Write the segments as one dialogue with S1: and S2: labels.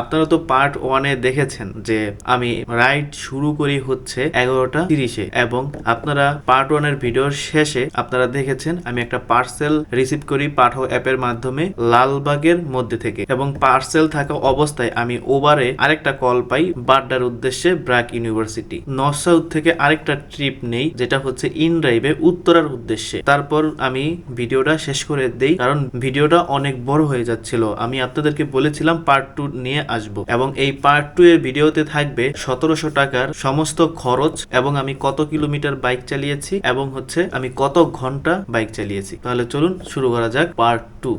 S1: আপনারা তো পার্ট ওয়ানে দেখেছেন যে আমি রাইড শুরু করি হচ্ছে এগারোটা তিরিশে এবং আপনারা পার্ট ওয়ানের ভিডিওর শেষে আপনারা দেখেছেন আমি একটা পার্সেল রিসিভ করি পাঠাও অ্যাপের মাধ্যমে লালবাগের মধ্যে থেকে এবং পার্সেল থাকা অবস্থায় আমি ওভারে আরেকটা কল পাই বাড্ডার উদ্দেশ্যে ব্রাক ইউনিভার্সিটি নর্থ থেকে আরেকটা ট্রিপ নেই যেটা হচ্ছে ইন ড্রাইভে উত্তরার উদ্দেশ্যে তারপর আমি ভিডিওটা শেষ করে দেই কারণ ভিডিওটা অনেক বড় হয়ে যাচ্ছিল আমি আপনাদেরকে বলেছিলাম পার্ট টু নিয়ে আসব এবং এই পার্ট টু এর ভিডিওতে থাকবে সতেরোশো টাকার সমস্ত খরচ এবং আমি কত কিলোমিটার বাইক চালিয়েছি এবং হচ্ছে আমি কত ঘন্টা বাইক চালিয়েছি তাহলে চলুন শুরু করা যাক পার্ট টু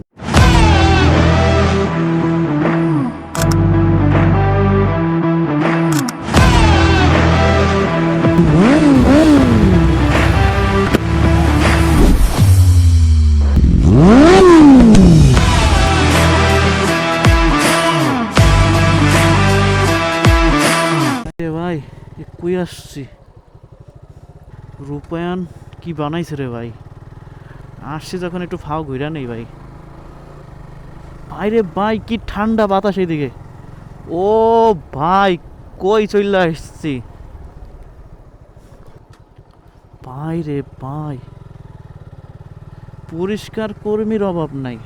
S1: রূপায়ণ কি বানাইছে রে ভাই আসছে যখন একটু ফাও ঘুরা নেই ভাই বাইরে ভাই কি ঠান্ডা বাতাস এইদিকে ও ভাই কই চল্লা এসছি ভাই রে ভাই পরিষ্কার কর্মীর অভাব নাই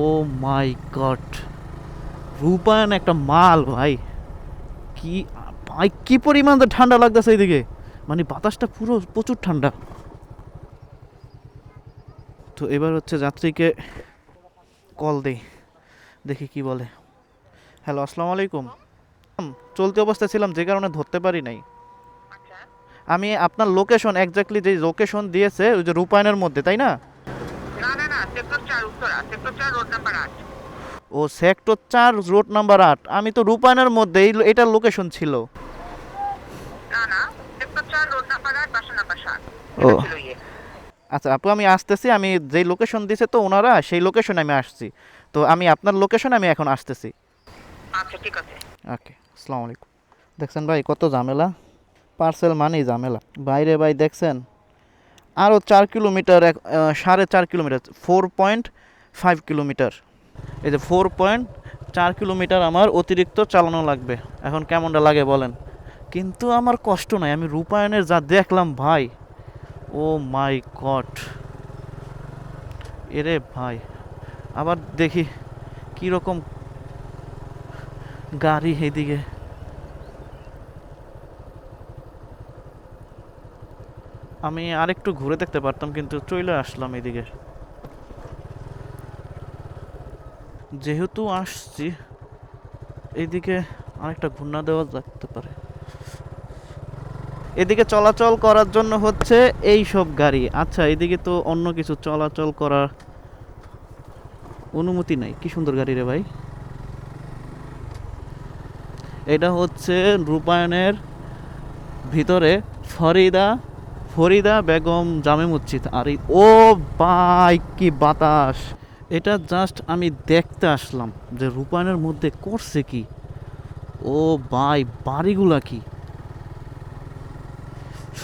S1: ও মাই গড রূপায়ণ একটা মাল ভাই কি ভাই কি পরিমাণ ঠান্ডা লাগতেছে এইদিকে মানে বাতাসটা পুরো প্রচুর ঠান্ডা তো এবার হচ্ছে যাত্রীকে কল দেই দেখি কি বলে হ্যালো আসসালামু আলাইকুম চলতে অবস্থায় ছিলাম যে কারণে ধরতে পারি নাই আচ্ছা। আমি আপনার লোকেশন একজাক্টলি যে লোকেশন দিয়েছে ওই যে রূপায়ণের মধ্যে তাই না
S2: না না না sector 4 Uttara sector 4 road number 8
S1: ও সেক্টর চার রোড নাম্বার আট আমি তো রূপায়ণের মধ্যে এটার লোকেশন ছিল ও ইয়ে। আচ্ছা আপু আমি আসতেছি আমি যেই লোকেশন দিছে তো ওনারা সেই লোকেশনে আমি আসছি তো আমি আপনার লোকেশনে আমি এখন আসতেছি আচ্ছা, ওকে আসসালামু আলাইকুম দেখছেন ভাই কত ঝামেলা পার্সেল মানেই ঝামেলা বাইরে ভাই দেখছেন আরও চার কিলোমিটার এক সাড়ে চার kilometre four point five kilometre এই যে ফোর পয়েন্ট চার কিলোমিটার আমার অতিরিক্ত চালানো লাগবে এখন কেমনটা লাগে বলেন কিন্তু আমার কষ্ট নাই আমি রূপায়ণের যা দেখলাম ভাই ও মাই গড এরে ভাই আবার দেখি কীরকম গাড়ি এদিকে আমি আরেকটু ঘুরে দেখতে পারতাম কিন্তু চলে আসলাম এদিকে যেহেতু আসছি এদিকে অনেকটা ঘূর্ণা দেওয়া যাকতে পারে এদিকে চলাচল করার জন্য হচ্ছে এই সব গাড়ি আচ্ছা এদিকে তো অন্য কিছু চলাচল করার অনুমতি নাই কি সুন্দর গাড়ি রে ভাই এটা হচ্ছে রূপায়ণের ভিতরে ফরিদা ফরিদা বেগম জামে মসজিদ আর ও বাই কি বাতাস এটা জাস্ট আমি দেখতে আসলাম যে রূপায়ণের মধ্যে করছে কি ও ভাই বাড়িগুলা কি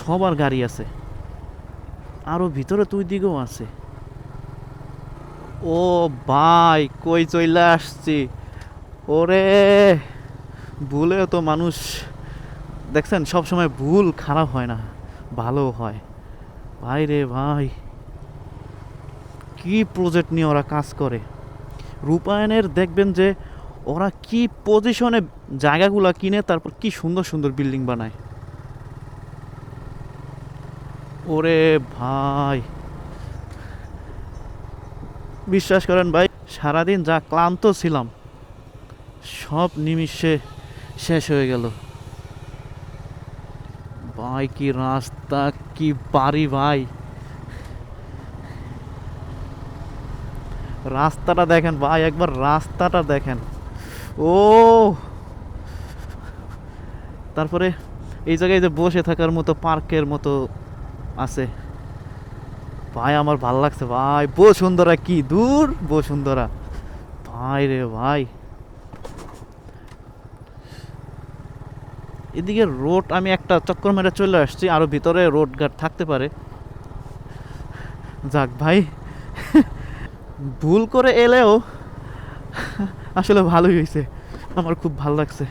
S1: সবার গাড়ি আছে আরও ভিতরে তুই দিকেও আছে ও ভাই কই চইলে আসছি ওরে ভুলে তো মানুষ দেখছেন সবসময় ভুল খারাপ হয় না ভালো হয় ভাই রে ভাই কি প্রজেক্ট নিয়ে ওরা কাজ করে রূপায়ণের দেখবেন যে ওরা কি পজিশনে জায়গাগুলো কিনে তারপর কি সুন্দর সুন্দর বিল্ডিং বানায় ওরে ভাই বিশ্বাস করেন ভাই সারাদিন যা ক্লান্ত ছিলাম সব নিমিষে শেষ হয়ে গেল ভাই কি রাস্তা কি বাড়ি ভাই রাস্তাটা দেখেন ভাই একবার রাস্তাটা দেখেন ও তারপরে এই জায়গায় যে বসে থাকার মতো পার্কের মতো আছে ভাই আমার ভাল লাগছে ভাই বসুন্ধরা কি দূর বসুন্ধরা ভাই রে ভাই এদিকে রোড আমি একটা চক্কর মেরে চলে আসছি আরও ভিতরে রোড ঘাট থাকতে পারে যাক ভাই ভুল করে এলেও আসলে ভালোই হয়েছে আমার খুব ভালো লাগছে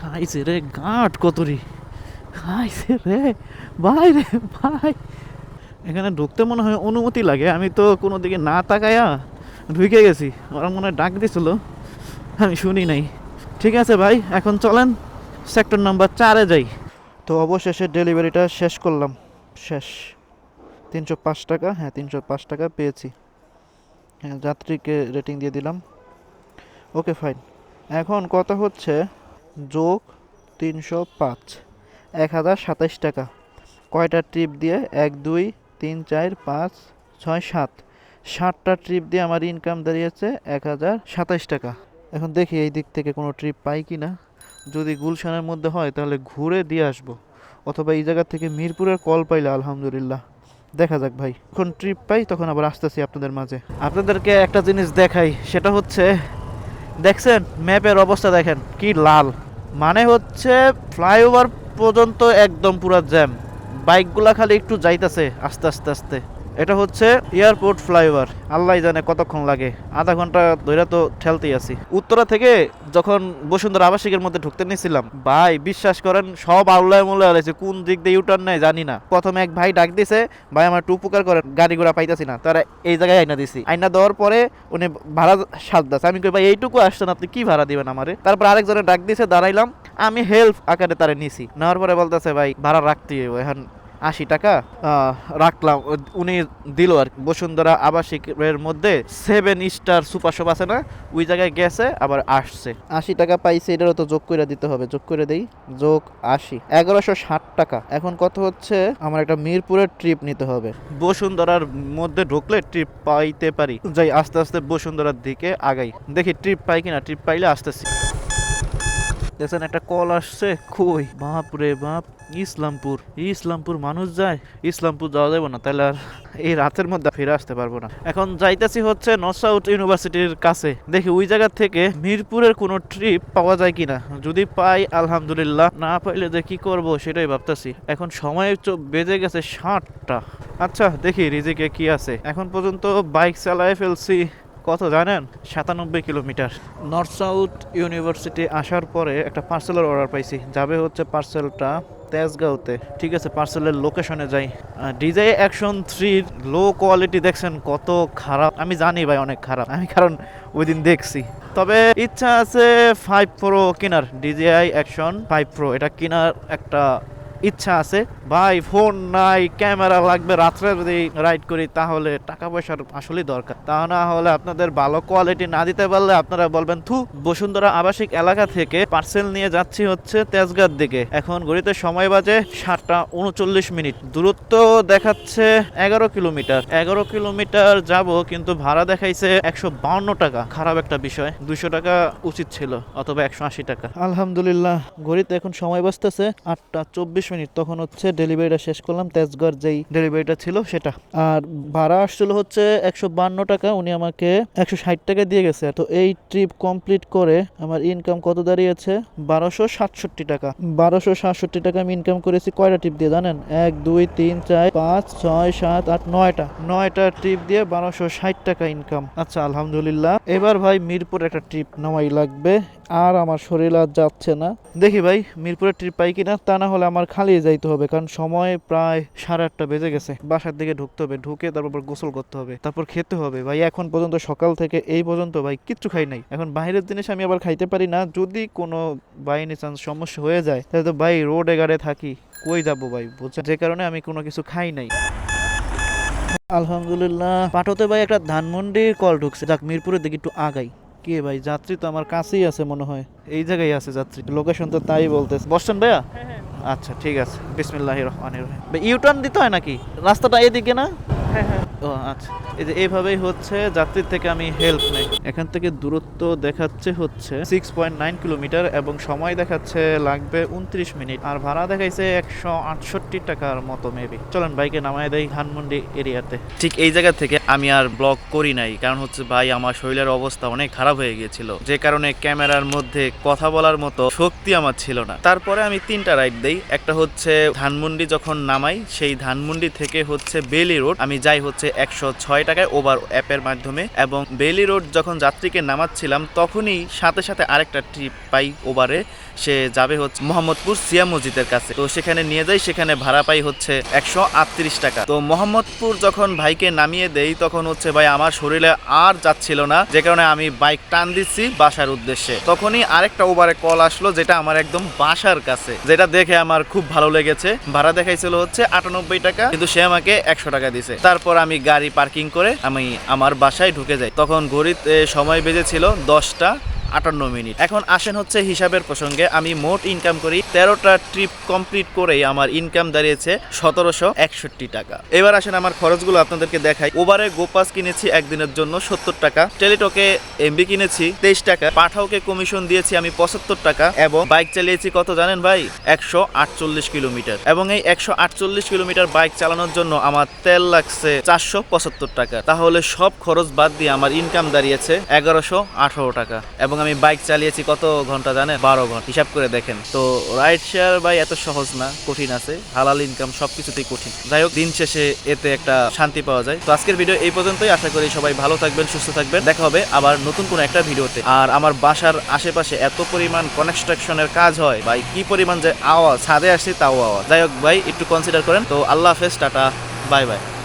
S1: খাইছে রে গাঁট কতরি খাইছে রে ভাই রে ভাই এখানে ঢুকতে মনে হয় অনুমতি লাগে আমি তো কোনো দিকে না তাকায়া ঢুকে গেছি ওরা মনে হয় ডাক দিছিল আমি শুনি নাই ঠিক আছে ভাই এখন চলেন সেক্টর নাম্বার চারে যাই তো অবশেষে ডেলিভারিটা শেষ করলাম শেষ তিনশো পাঁচ টাকা হ্যাঁ তিনশো পাঁচ টাকা পেয়েছি হ্যাঁ যাত্রীকে রেটিং দিয়ে দিলাম ওকে ফাইন এখন কথা হচ্ছে যোগ তিনশো পাঁচ এক হাজার সাতাইশ টাকা কয়টা ট্রিপ দিয়ে এক দুই তিন চার পাঁচ ছয় সাত সাতটা ট্রিপ দিয়ে আমার ইনকাম দাঁড়িয়েছে এক হাজার সাতাশ টাকা এখন দেখি এই দিক থেকে কোনো ট্রিপ পাই কি না যদি গুলশানের মধ্যে হয় তাহলে ঘুরে দিয়ে আসবো অথবা এই জায়গার থেকে মিরপুরের কল পাইলে আলহামদুলিল্লাহ দেখা যাক ভাই যখন ট্রিপ পাই তখন আবার আসতেছি আপনাদের মাঝে আপনাদেরকে একটা জিনিস দেখাই সেটা হচ্ছে দেখছেন ম্যাপের অবস্থা দেখেন কি লাল মানে হচ্ছে ফ্লাইওভার পর্যন্ত একদম পুরা জ্যাম বাইকগুলা খালি একটু যাইতেছে আস্তে আস্তে আস্তে এটা হচ্ছে এয়ারপোর্ট ফ্লাইওভার আল্লাহ জানে কতক্ষণ লাগে আধা ঘন্টা ধরে তো ঠেলতেই আছি উত্তরা থেকে যখন বসুন্ধরা আবাসিকের মধ্যে ঢুকতে নিয়েছিলাম ভাই বিশ্বাস করেন সব আল্লাহ মূল্য হয়েছে কোন দিক দিয়ে ইউটার্ন নেয় জানি না প্রথমে এক ভাই ডাক দিছে ভাই আমার একটু উপকার করেন গাড়ি ঘোড়া পাইতেছি না তারা এই জায়গায় আইনা দিছি আইনা দেওয়ার পরে উনি ভাড়া সাদ দাস আমি কই ভাই এইটুকু আসছেন আপনি কি ভাড়া দিবেন আমারে তারপর আরেকজনে ডাক দিছে দাঁড়াইলাম আমি হেল্প আকারে তারা নিছি নেওয়ার পরে বলতেছে ভাই ভাড়া রাখতে এখন আশি টাকা রাখলাম উনি দিল আর বসুন্ধরা আবাসিকের মধ্যে সেভেন স্টার সুপার শপ আছে না ওই জায়গায় গেছে আবার আসছে আশি টাকা পাইছে এটারও তো যোগ করে দিতে হবে যোগ করে দেই যোগ আশি এগারোশো ষাট টাকা এখন কত হচ্ছে আমার একটা মিরপুরের ট্রিপ নিতে হবে বসুন্ধরার মধ্যে ঢুকলে ট্রিপ পাইতে পারি যাই আস্তে আস্তে বসুন্ধরার দিকে আগাই দেখি ট্রিপ পাই কিনা ট্রিপ পাইলে আসতেছি দেখছেন একটা কল আসছে কই বাপ রে বাপ ইসলামপুর ইসলামপুর মানুষ যায় ইসলামপুর যাওয়া যাবে না তাহলে আর এই রাতের মধ্যে ফিরে আসতে পারবো না এখন যাইতেছি হচ্ছে নর্থ ইউনিভার্সিটির কাছে দেখি ওই জায়গা থেকে মিরপুরের কোনো ট্রিপ পাওয়া যায় কিনা যদি পাই আলহামদুলিল্লাহ না পাইলে যে কি করব সেটাই ভাবতেছি এখন সময় বেজে গেছে ষাটটা আচ্ছা দেখি রিজিকে কি আছে এখন পর্যন্ত বাইক চালায় ফেলছি কত জানেন সাতানব্বই কিলোমিটার নর্থ সাউথ ইউনিভার্সিটি আসার পরে একটা পার্সেলের অর্ডার পাইছি যাবে হচ্ছে পার্সেলটা তেজগাঁওতে ঠিক আছে পার্সেলের লোকেশনে যাই ডিজাই অ্যাকশন থ্রির লো কোয়ালিটি দেখছেন কত খারাপ আমি জানি ভাই অনেক খারাপ আমি কারণ ওই দিন দেখছি তবে ইচ্ছা আছে ফাইভ প্রো কেনার ডিজিআই অ্যাকশন ফাইভ প্রো এটা কেনার একটা ইচ্ছা আছে ভাই ফোন নাই ক্যামেরা লাগবে রাত্রে যদি রাইড করি তাহলে টাকা পয়সার আসলেই দরকার তা না হলে আপনাদের ভালো কোয়ালিটি না দিতে পারলে আপনারা বলবেন থু বসুন্ধরা আবাসিক এলাকা থেকে পার্সেল নিয়ে যাচ্ছি হচ্ছে তেজগাঁর দিকে এখন ঘড়িতে সময় বাজে সাতটা উনচল্লিশ মিনিট দূরত্ব দেখাচ্ছে এগারো কিলোমিটার এগারো কিলোমিটার যাব কিন্তু ভাড়া দেখাইছে একশো বাউন্ন টাকা খারাপ একটা বিষয় দুশো টাকা উচিত ছিল অথবা একশো আশি টাকা আলহামদুলিল্লাহ ঘড়িতে এখন সময় বাঁচতেছে আটটা চব্বিশ মিনিট তখন হচ্ছে ডেলিভারিটা শেষ করলাম তেজগড় যেই ডেলিভারিটা ছিল সেটা আর ভাড়া আসছিল হচ্ছে একশো বান্ন টাকা উনি আমাকে একশো ষাট টাকা দিয়ে গেছে তো এই ট্রিপ কমপ্লিট করে আমার ইনকাম কত দাঁড়িয়েছে বারোশো সাতষট্টি টাকা বারোশো সাতষট্টি টাকা আমি ইনকাম করেছি কয়টা ট্রিপ দিয়ে জানেন এক দুই তিন চার পাঁচ ছয় সাত আট নয়টা নয়টা ট্রিপ দিয়ে বারোশো ষাট টাকা ইনকাম আচ্ছা আলহামদুলিল্লাহ এবার ভাই মিরপুর একটা ট্রিপ নেওয়াই লাগবে আর আমার শরীর আর যাচ্ছে না দেখি ভাই মিরপুরের ট্রিপ পাই কিনা তা না হলে আমার খালিয়ে যাইতে হবে কারণ সময় প্রায় সাড়ে আটটা বেজে গেছে বাসার দিকে ঢুকতে হবে ঢুকে তারপর গোসল করতে হবে তারপর খেতে হবে ভাই এখন পর্যন্ত সকাল থেকে এই পর্যন্ত ভাই কিচ্ছু খাই নাই এখন বাইরের জিনিস আমি আবার খাইতে পারি না যদি কোনো বাই চান্স সমস্যা হয়ে যায় তাহলে তো ভাই রোড এগারে থাকি কই যাবো ভাই বলছে যে কারণে আমি কোনো কিছু খাই নাই আলহামদুলিল্লাহ পাঠতে ভাই একটা ধানমন্ডির কল ঢুকছে যাক মিরপুরের দিকে একটু আগাই কে ভাই যাত্রী তো আমার কাছেই আছে মনে হয় এই জায়গায় আছে যাত্রী লোকেশন তো তাই বলতেছে বসছেন ভাইয়া হ্যাঁ, হ্যাঁ। আচ্ছা ঠিক আছে বিসমিল্লাহ রহমান রহিম ইউটার্ন দিতে হয় নাকি রাস্তাটা এদিকে না হ্যাঁ হ্যাঁ ও আচ্ছা এই যে এইভাবেই হচ্ছে যাত্রীর থেকে আমি হেল্প নেই এখান থেকে দূরত্ব দেখাচ্ছে হচ্ছে সিক্স পয়েন্ট নাইন কিলোমিটার এবং সময় দেখাচ্ছে লাগবে উনত্রিশ মিনিট আর ভাড়া দেখাইছে একশো আটষট্টি টাকার মতো মেবি চলেন বাইকে নামায় দেয় ধানমন্ডি এরিয়াতে ঠিক এই জায়গা থেকে আমি আর ব্লগ করি নাই কারণ হচ্ছে ভাই আমার শরীরের অবস্থা অনেক খারাপ হয়ে গিয়েছিল যে কারণে ক্যামেরার মধ্যে কথা বলার মতো শক্তি আমার ছিল না তারপরে আমি তিনটা রাইড দেই একটা হচ্ছে ধানমন্ডি যখন নামাই সেই ধানমন্ডি থেকে হচ্ছে বেলি রোড আমি যাই হচ্ছে একশো ছয় টাকায় ওভার অ্যাপের মাধ্যমে এবং বেলি রোড যখন যাত্রীকে নামাচ্ছিলাম তখনই সাথে সাথে আরেকটা ট্রিপ পাই ওভারে সে যাবে হচ্ছে মোহাম্মদপুর সিয়া মসজিদের কাছে তো সেখানে নিয়ে যাই সেখানে ভাড়া পাই হচ্ছে একশো টাকা তো মোহাম্মদপুর যখন ভাইকে নামিয়ে দেই তখন হচ্ছে ভাই আমার শরীরে আর যাচ্ছিল না যে কারণে আমি বাইক টান দিচ্ছি বাসার উদ্দেশ্যে তখনই আরেকটা ওভারে কল আসলো যেটা আমার একদম বাসার কাছে যেটা দেখে আমার খুব ভালো লেগেছে ভাড়া দেখাইছিল হচ্ছে আটানব্বই টাকা কিন্তু সে আমাকে একশো টাকা দিছে তারপর আমি গাড়ি পার্কিং করে আমি আমার বাসায় ঢুকে যাই তখন ঘড়িতে সময় বেজেছিল দশটা আটান্ন মিনিট এখন আসেন হচ্ছে হিসাবের প্রসঙ্গে আমি মোট ইনকাম করি তেরোটা ট্রিপ কমপ্লিট করেই আমার ইনকাম দাঁড়িয়েছে সতেরোশো একষট্টি টাকা এবার আসেন আমার খরচগুলো আপনাদেরকে দেখাই ওভারে গোপাস কিনেছি একদিনের জন্য সত্তর টাকা টেলিটকে এমবি কিনেছি তেইশ টাকা পাঠাওকে কমিশন দিয়েছি আমি পঁচাত্তর টাকা এবং বাইক চালিয়েছি কত জানেন ভাই একশো আটচল্লিশ কিলোমিটার এবং এই একশো আটচল্লিশ কিলোমিটার বাইক চালানোর জন্য আমার তেল লাগছে চারশো পঁচাত্তর টাকা তাহলে সব খরচ বাদ দিয়ে আমার ইনকাম দাঁড়িয়েছে এগারোশো আঠারো টাকা এবং আমি বাইক চালিয়েছি কত ঘন্টা জানেন বারো ঘন্টা হিসাব করে দেখেন তো রাইড শেয়ার ভাই এত সহজ না কঠিন আছে হালাল ইনকাম সবকিছুতেই কঠিন যাই হোক দিন শেষে এতে একটা শান্তি পাওয়া যায় তো আজকের ভিডিও এই পর্যন্তই আশা করি সবাই ভালো থাকবেন সুস্থ থাকবেন দেখা হবে আবার নতুন কোনো একটা ভিডিওতে আর আমার বাসার আশেপাশে এত পরিমাণ কনস্ট্রাকশনের কাজ হয় ভাই কি পরিমাণ যে আওয়াজ ছাদে আসছে তাও আওয়াজ যাই হোক ভাই একটু কনসিডার করেন তো আল্লাহ হাফেজ টাটা বাই বাই